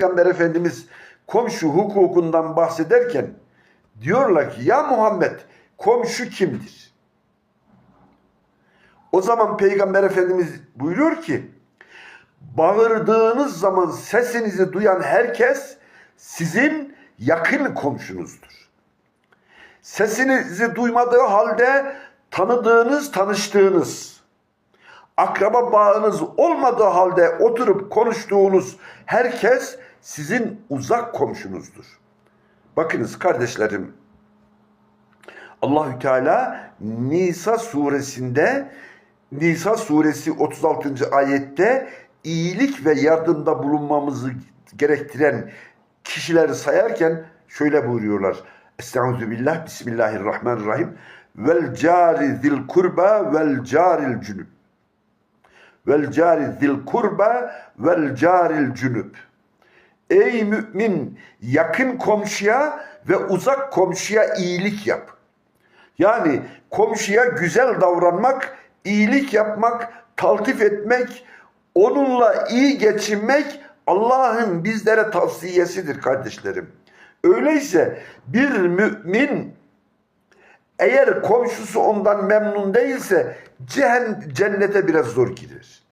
Peygamber Efendimiz komşu hukukundan bahsederken diyorlar ki ya Muhammed komşu kimdir? O zaman Peygamber Efendimiz buyuruyor ki bağırdığınız zaman sesinizi duyan herkes sizin yakın komşunuzdur. Sesinizi duymadığı halde tanıdığınız, tanıştığınız, akraba bağınız olmadığı halde oturup konuştuğunuz herkes sizin uzak komşunuzdur. Bakınız kardeşlerim, Allahü Teala Nisa suresinde Nisa suresi 36. ayette iyilik ve yardımda bulunmamızı gerektiren kişileri sayarken şöyle buyuruyorlar. Estaizu billah, Bismillahirrahmanirrahim. Vel cari zil kurba vel caril cünüb. Vel cari zil kurba vel caril cünüb. Ey mümin yakın komşuya ve uzak komşuya iyilik yap. Yani komşuya güzel davranmak, iyilik yapmak, taltif etmek, onunla iyi geçinmek Allah'ın bizlere tavsiyesidir kardeşlerim. Öyleyse bir mümin eğer komşusu ondan memnun değilse cehen- cennete biraz zor girer.